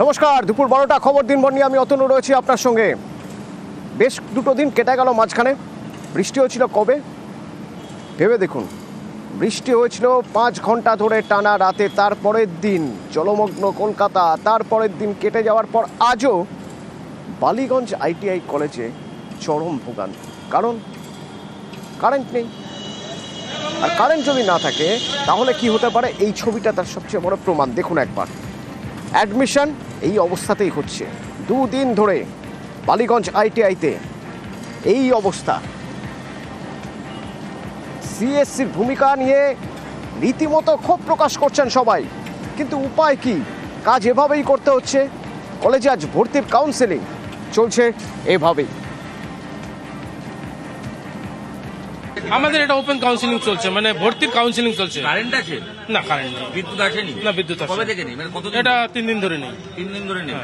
নমস্কার, দুপুর বারোটা, খবর দিনভর নিয়ে আমি অতনু রয়েছি আপনার সঙ্গে। বেশ দুটো দিন কেটে গেল মাঝখানে। বৃষ্টি হয়েছিল কবে? ভেবে দেখুন। বৃষ্টি হয়েছিল পাঁচ ঘণ্টা ধরে টানা রাতে, তারপরের দিন জলমগ্ন কলকাতা, তারপরের দিন কেটে যাওয়ার পর আজও বালিগঞ্জ আইটিআই কলেজে চরম ভোগান কারণ কারেন্ট নেই। আর কারেন্ট যদি না থাকে, তাহলে কি হতে পারে? এই ছবিটা তার সবচেয়ে বড় প্রমাণ। দেখুন একবার। অ্যাডমিশন এই অবস্থাতেই হচ্ছে। দুদিন ধরে বালিগঞ্জ আইটিআইতে এই অবস্থা। সিএসসির ভূমিকা নিয়ে রীতিমতো ক্ষোভ প্রকাশ করছেন সবাই। কিন্তু উপায় কি? কাজ এভাবেই করতে হচ্ছে। কলেজে আজ ভর্তির কাউন্সেলিং চলছে এভাবেই। আমাদের এটা ওপেন কাউন্সিলিং চলছে মানে ভর্তির কাউন্সিলিং চলছে। কারেন্ট আছে? না কারেন্ট নেই। বিদ্যুৎ আসেনি? না, বিদ্যুৎ আসেনি। কবে থেকে নেই? মানে কতদিন এটা তিন দিন ধরে নেই। তিন দিন ধরে নেই?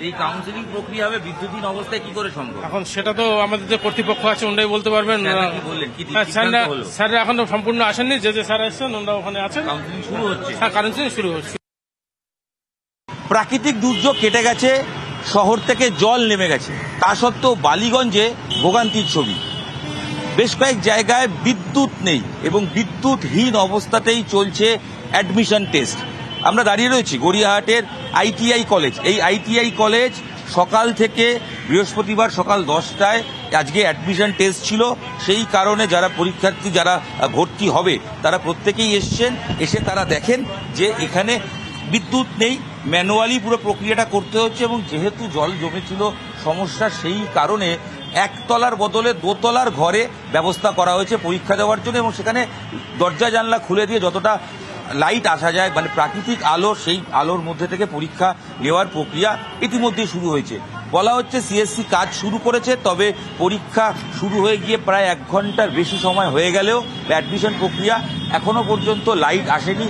এই কাউন্সিলিং প্রক্রিয়া হবে বিদ্যুৎহীন অবস্থায় কি করে সম্ভব? এখন সেটা তো আমাদের যে কর্তৃপক্ষ আছে ওনারাই বলতে পারবেন। স্যাররা হ্যাঁ, স্যাররা এখনও সম্পূর্ণ আসেননি যে যে স্যার আসছেন ওনারা ওখানে আছেন। কাউন্সিলিং শুরু হচ্ছে। হ্যাঁ কাউন্সিলিং শুরু হচ্ছে। প্রাকৃতিক দুর্যোগ কেটে গেছে শহর থেকে জল নেমে গেছে। তা সত্ত্বেও বালিগঞ্জে ভোগান্তির ছবি। বেশ কয়েক জায়গায় বিদ্যুৎ নেই এবং বিদ্যুৎহীন অবস্থাতেই চলছে অ্যাডমিশন টেস্ট আমরা দাঁড়িয়ে রয়েছি গড়িয়াহাটের আইটিআই কলেজ এই আইটিআই কলেজ সকাল থেকে বৃহস্পতিবার সকাল দশটায় আজকে অ্যাডমিশন টেস্ট ছিল। সেই কারণে যারা পরীক্ষার্থী, যারা ভর্তি হবে, তারা প্রত্যেকেই এসছেন। এসে তারা দেখেন যে এখানে বিদ্যুৎ নেই। ম্যানুয়ালি পুরো প্রক্রিয়াটা করতে হচ্ছে এবং যেহেতু জল জমেছিল, সমস্যা সেই কারণে একতলার বদলে দোতলার ঘরে ব্যবস্থা করা হয়েছে পরীক্ষা দেওয়ার জন্য এবং সেখানে দরজা জানলা খুলে দিয়ে যতটা লাইট আসা যায় মানে প্রাকৃতিক আলো, সেই আলোর মধ্যে থেকে পরীক্ষা নেওয়ার প্রক্রিয়া ইতিমধ্যেই শুরু হয়েছে। বলা হচ্ছে সিএসসি কাজ শুরু করেছে, তবে পরীক্ষা শুরু হয়ে গিয়ে প্রায় এক ঘণ্টার বেশি সময় হয়ে গেলেও অ্যাডমিশন প্রক্রিয়া এখনও পর্যন্ত লাইট আসেনি।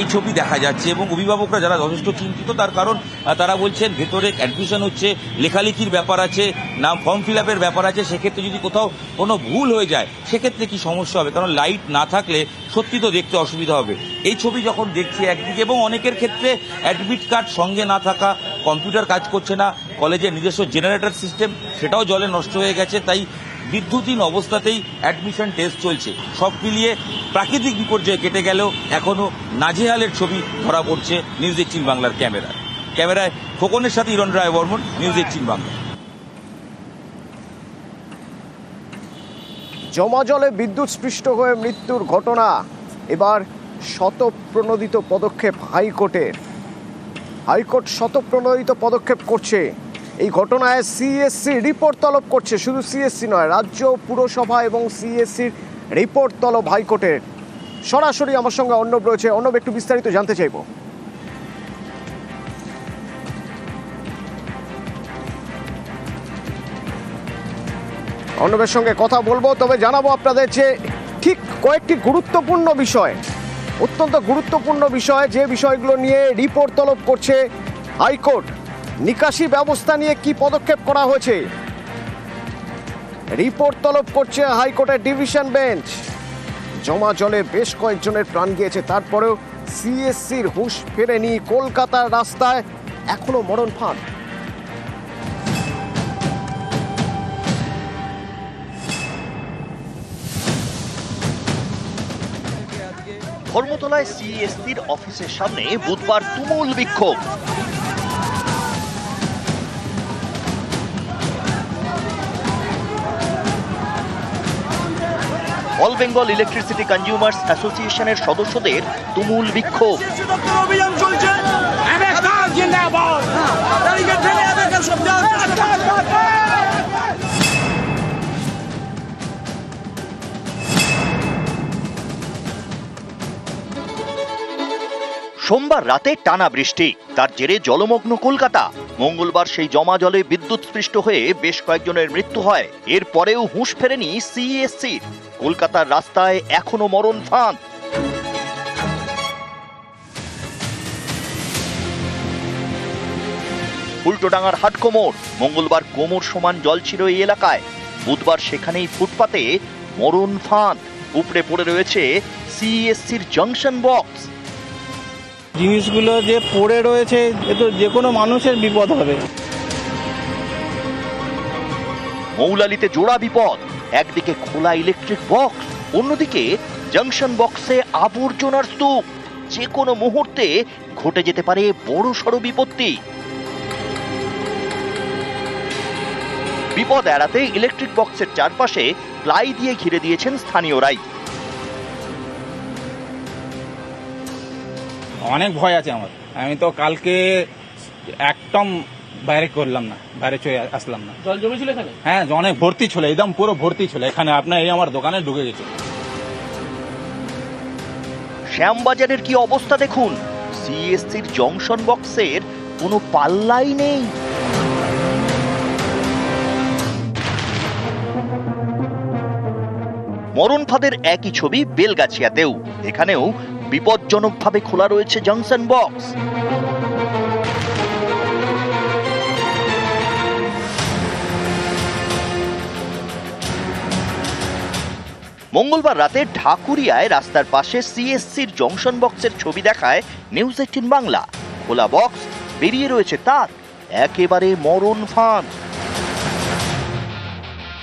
এই ছবি দেখা যাচ্ছে এবং অভিভাবকরা যারা যথেষ্ট চিন্তিত, তার কারণ তারা বলছেন ভেতরে অ্যাডমিশন হচ্ছে, লেখালেখির ব্যাপার আছে, নাম ফর্ম ফিল আপের ব্যাপার আছে, সেক্ষেত্রে যদি কোথাও কোনো ভুল হয়ে যায়, সেক্ষেত্রে কি সমস্যা হবে? কারণ লাইট না থাকলে সত্যি তো দেখতে অসুবিধা হবে। এই ছবি যখন দেখছি একদিকে এবং অনেকের ক্ষেত্রে অ্যাডমিট কার্ড সঙ্গে না থাকা কম্পিউটার কাজ করছে না কলেজের নিজস্ব জেনারেটর সিস্টেম সেটাও জলে নষ্ট হয়ে গেছে, তাই বিদ্যুৎহীন অবস্থাতেই অ্যাডমিশন টেস্ট চলছে। সব মিলিয়ে প্রাকৃতিক বিপর্যয় কেটে গেলেও এখনও নাজেহালের ছবি ধরা পড়ছে নিউজ এইটিন বাংলার ক্যামেরায়। ক্যামেরায় খোকনের সাথে ইরণ রায় বর্মন নিউজ এইটিন বাংলা। জমা জলে বিদ্যুৎ স্পৃষ্ট হয়ে মৃত্যুর ঘটনা। এবার শতপ্রণোদিত পদক্ষেপ হাইকোর্টের। হাইকোর্ট শতপ্রণোদিত পদক্ষেপ করছে। এই ঘটনায় সিএসসি রিপোর্ট তলব করছে। শুধু সিএসসি নয়, রাজ্য, পুরসভা এবং সিএসসির রিপোর্ট তলব হাইকোর্টের। সরাসরি আমার সঙ্গে অর্ণব রয়েছে। অর্ণব, একটু বিস্তারিত জানতে চাইব। অর্ণবের সঙ্গে কথা বলব, তবে জানাব আপনাদের যে ঠিক কয়েকটি গুরুত্বপূর্ণ বিষয়, অত্যন্ত গুরুত্বপূর্ণ বিষয়, যে বিষয়গুলো নিয়ে রিপোর্ট তলব করছে হাইকোর্ট। নিকাশি ব্যবস্থা নিয়ে কি পদক্ষেপ করা হয়েছে? রিপোর্ট তলব করছে হাইকোর্টের ডিভিশন বেঞ্চ। জমা জলে বেশ কয়েকজনের প্রাণ গিয়েছে, তারপরেও সিএসসির হুঁশ ফেরেনি কলকাতার রাস্তায়, এখনও মরণ ফাঁদ। ধর্মতলায় সিএসসির অফিসের সামনে বুধবার তুমুল বিক্ষোভ। অল বেঙ্গল ইলেকট্রিসিটি কনজিউমার্স অ্যাসোসিয়েশনের সদস্যদের তুমুল বিক্ষোভ। সোমবার রাতে টানা বৃষ্টি, তার জেরে জলমগ্ন কলকাতা। মঙ্গলবার সেই জমা জলে বিদ্যুৎ স্পৃষ্ট হয়ে বেশ কয়েকজনের মৃত্যু হয়। এরপরেও হুঁশ ফেরেনি সিএসসির কলকাতার রাস্তায় এখনও মরণ ফাঁদ। উল্টোডাঙ্গার হাট কোমর মঙ্গলবার কোমর সমান জল ছিল এই এলাকায়। বুধবার সেখানেই ফুটপাতে মরণ ফাঁদ। উপড়ে পড়ে রয়েছে সিএসসির জাংশন বক্স। জিনিসগুলো যে পড়ে রয়েছে এ তো যে কোনো মানুষের বিপদ হবে। মৌলালিতে জোড়া বিপদ। একদিকে খোলা ইলেকট্রিক বক্স অন্যদিকে জাংশন বক্সে আবর্জনার স্তূপ। যে কোনো মুহূর্তে ঘটে যেতে পারে বড় সড় বিপত্তি। বিপদ এড়াতে ইলেকট্রিক বক্সের চারপাশে প্লাই দিয়ে ঘিরে দিয়েছেন স্থানীয়রাই। অনেক ভয় আছে আমার। আমি তো কালকে একদম বাইরে করলাম না বাইরে চলে আসলাম না। জল জমেছিল এখানে? হ্যাঁ অনেক ভর্তি ছিল একদম পুরো ভর্তি ছিল। এখানে আপনার এই আমার দোকানে ঢুকে গেছে। শ্যামবাজারের কি অবস্থা দেখুন? সিএসসির জংশন বক্সের কোনো পাল্লাই নেই। মরণ ফাঁদের একই ছবি বেলগাছিয়াতেও। এখানেও বিপজ্জনকভাবে খোলা রয়েছে জংশন বক্স। মঙ্গলবার রাতে ঢাকুরিয়ায় রাস্তার পাশে সিএসসির জংশন বক্সের ছবি দেখায় নিউজ এইটিন বাংলা। খোলা বক্স বেরিয়ে রয়েছে তার। একেবারে মরণ ফাঁদ।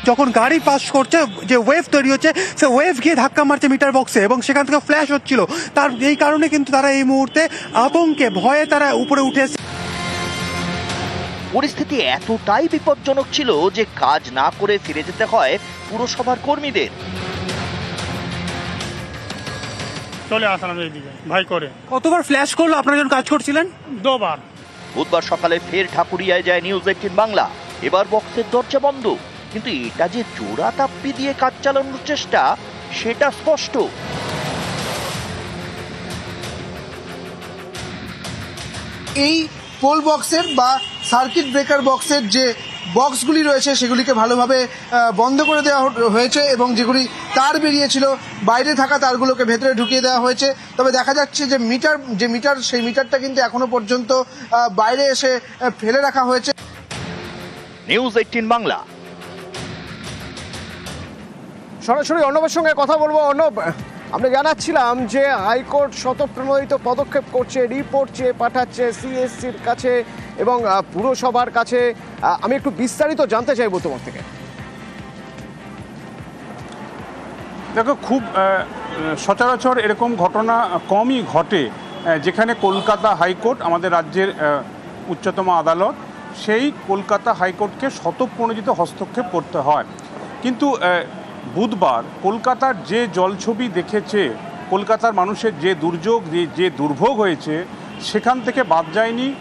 যখন গাড়ি পাস করছে যে ওয়েভ তৈরি হচ্ছে সে ওয়েভ গিয়ে ধাক্কা মারছে মিটার বক্সে এবং সেখান থেকে ফ্ল্যাশ হচ্ছিল। তার এই কারণে কিন্তু তারা এই মুহূর্তে আতঙ্কে ভয়ে তারা উপরে উঠে পরিস্থিতি এতটাই বিপজ্জনক ছিল যে কাজ না করে ফিরে যেতে হয় পুরসভার কর্মীদের। চলে আসলাম এইদিকে ভাই করে। কতবার ফ্ল্যাশ করল? আপনারা যখন কাজ করছিলেন? দুবার। বুধবার সকালে ফের ঠাকুরিয়ায় যায় নিউজ এইটিন বাংলা। এবার বক্সের দরজা বন্ধ। কিন্তু এটা যে জোড়া তাপ্পি দিয়ে কাজ চালানোর চেষ্টা সেটা স্পষ্ট। এই পোল বক্সের বা সার্কিট ব্রেকার বক্সের যে বক্সগুলি রয়েছে সেগুলিকে ভালোভাবে বন্ধ করে দেওয়া হয়েছে এবং যেগুলি তার বেরিয়েছিল বাইরে থাকা তারগুলোকে ভেতরে ঢুকিয়ে দেওয়া হয়েছে। তবে দেখা যাচ্ছে যে মিটার যে মিটার সেই মিটারটা কিন্তু এখনও পর্যন্ত বাইরে এসে ফেলে রাখা হয়েছে। News eighteen Bangla. সরাসরি অর্ণবের সঙ্গে কথা বলব। অর্ণব আমরা জানাচ্ছিলাম যে হাইকোর্ট শতপ্রণোদিত পদক্ষেপ করছে রিপোর্ট চেয়ে পাঠাচ্ছে সিএসসির কাছে এবং পুরসভার কাছে আমি একটু বিস্তারিত জানতে চাইব তোমার থেকে। দেখো, খুব সচরাচর এরকম ঘটনা কমই ঘটে যেখানে কলকাতা হাইকোর্ট, আমাদের রাজ্যের উচ্চতম আদালত, সেই কলকাতা হাইকোর্টকে শতপ্রণোদিত হস্তক্ষেপ করতে হয়। কিন্তু বুধবার কলকাতার যে জলছবি দেখেছে, কলকাতার মানুষের যে দুর্যোগ যে- দুর্ভোগ হয়েছে, সেখান থেকে বাদ যায়নি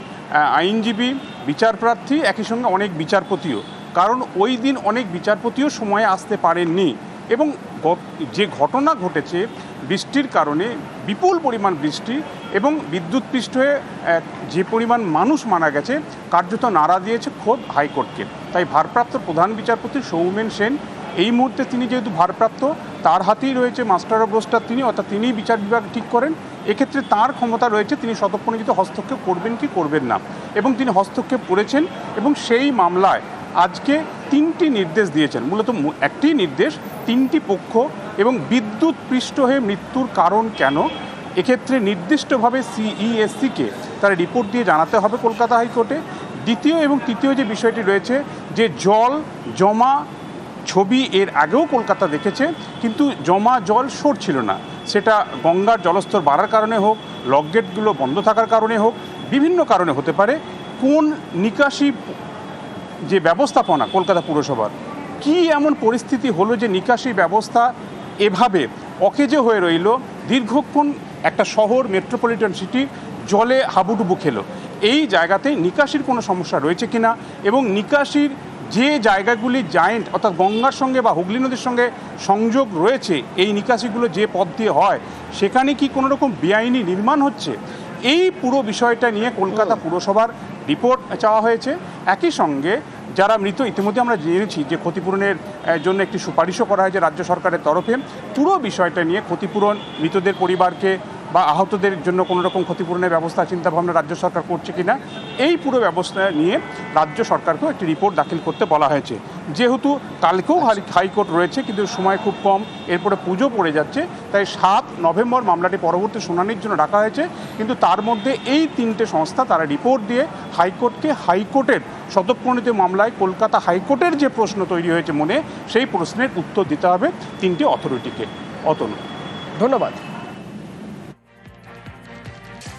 আইনজীবী, বিচারপ্রার্থী একই সঙ্গে অনেক বিচারপতিও। কারণ ওই দিন অনেক বিচারপতিও সময়ে আসতে পারেননি। এবং যে ঘটনা ঘটেছে, বৃষ্টির কারণে বিপুল পরিমাণ বৃষ্টি এবং বিদ্যুৎপৃষ্ট হয়ে যে পরিমাণ মানুষ মারা গেছে, কার্যত নাড়া দিয়েছে খোদ হাইকোর্টকে। তাই ভারপ্রাপ্ত প্রধান বিচারপতি সৌমেন সেন, এই মুহূর্তে তিনি যেহেতু ভারপ্রাপ্ত, তার হাতেই রয়েছে মাস্টার অফ রোস্টার তিনি, অর্থাৎ তিনিই বিচার বিভাগ ঠিক করেন। এক্ষেত্রে তার ক্ষমতা রয়েছে, তিনি শতপ্রণোদিত হস্তক্ষেপ করবেন কি করবেন না। এবং তিনি হস্তক্ষেপ করেছেন এবং সেই মামলায় আজকে তিনটি নির্দেশ দিয়েছেন। মূলত একটি নির্দেশ, তিনটি পক্ষ এবং বিদ্যুৎ পৃষ্ঠ হয়ে মৃত্যুর কারণ কেন? এক্ষেত্রে নির্দিষ্টভাবে সিইএসসিকে তারা রিপোর্ট দিয়ে জানাতে হবে কলকাতা হাইকোর্টে। দ্বিতীয় এবং তৃতীয় যে বিষয়টি রয়েছে, যে জল, জমা ছবি এর আগেও কলকাতা দেখেছে, কিন্তু জমা জল সরছিল না। সেটা গঙ্গার জলস্তর বাড়ার কারণে হোক লকগেটগুলো বন্ধ থাকার কারণে হোক, বিভিন্ন কারণে হতে পারে। কোন নিকাশি যে ব্যবস্থাপনা কলকাতা পুরসভার, কি এমন পরিস্থিতি হলো যে নিকাশি ব্যবস্থা এভাবে অকেজে হয়ে রইল, দীর্ঘক্ষণ একটা শহর মেট্রোপলিটন সিটি জলে হাবুডুবু খেলো? এই জায়গাতে নিকাশির কোনো সমস্যা রয়েছে কিনা? এবং নিকাশির যে জায়গাগুলি জায়েন্ট, অর্থাৎ গঙ্গার সঙ্গে বা হুগলি নদীর সঙ্গে সংযোগ রয়েছে, এই নিকাশিগুলো যে পথ দিয়ে হয়, সেখানে কি কোনো রকম বেআইনি নির্মাণ হচ্ছে? এই পুরো বিষয়টা নিয়ে কলকাতা পুরসভার রিপোর্ট চাওয়া হয়েছে। একই সঙ্গে যারা মৃত, ইতিমধ্যে আমরা জেনেছি যে ক্ষতিপূরণের জন্য একটি সুপারিশও করা হয়েছে রাজ্য সরকারের তরফে। পুরো বিষয়টা নিয়ে ক্ষতিপূরণ, মৃতদের পরিবারকে বা আহতদের জন্য কোনো রকম ক্ষতিপূরণের ব্যবস্থা, চিন্তাভাবনা রাজ্য সরকার করছে কিনা এই পুরো ব্যবস্থা নিয়ে রাজ্য সরকারকেও একটি রিপোর্ট দাখিল করতে বলা হয়েছে। যেহেতু কালকেও হাই- হাইকোর্ট রয়েছে, কিন্তু সময় খুব কম, এরপরে পুজো পড়ে যাচ্ছে, তাই সাত নভেম্বর মামলাটি পরবর্তী শুনানির জন্য ডাকা হয়েছে। কিন্তু তার মধ্যে এই তিনটে সংস্থা তারা রিপোর্ট দিয়ে হাইকোর্টকে হাইকোর্টের শতপ্রণীত মামলায় কলকাতা হাইকোর্টের যে প্রশ্ন তৈরি হয়েছে মনে, সেই প্রশ্নের উত্তর দিতে হবে তিনটি অথরিটিকে। অতনু। ধন্যবাদ।